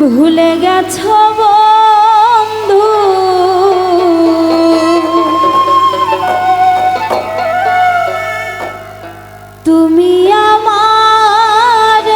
ভুলে গেছ বন্ধু? তুমি আমার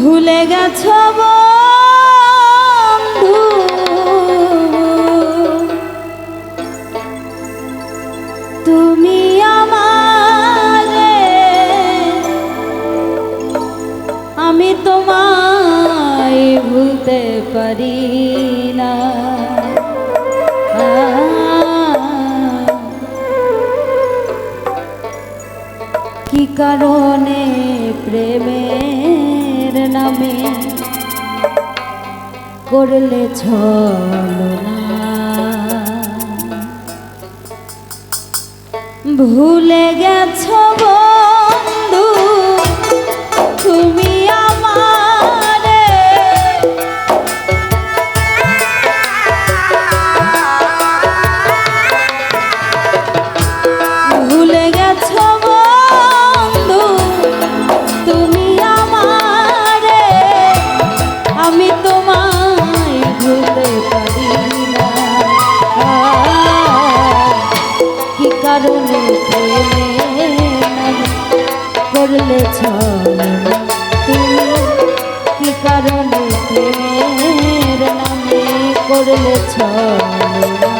ভুলে গেছ বন্ধু? কি কারণে প্রেমের নামে করলে ছলনা ভুলে গেছ কারণে করলে ছয় তুমি কি কারণে প্রেমের নামে করলে ছয়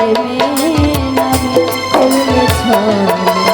প্রেমে নামে ফুল ছড়ে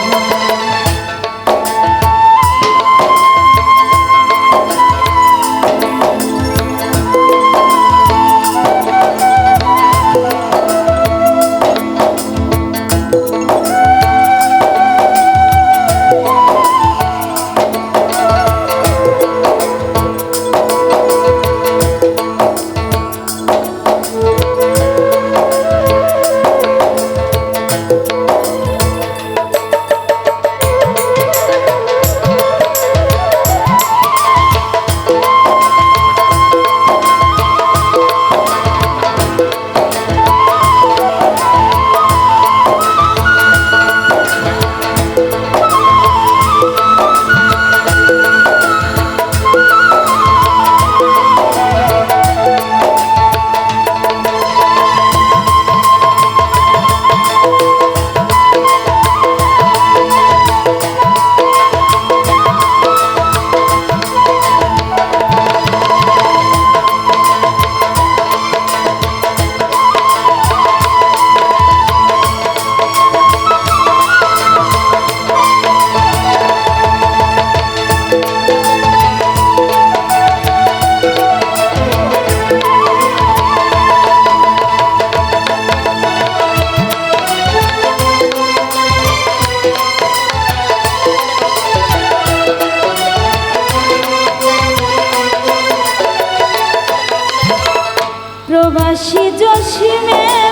প্রবাসী জসিমে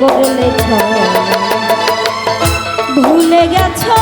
করলে ভুলে গেছো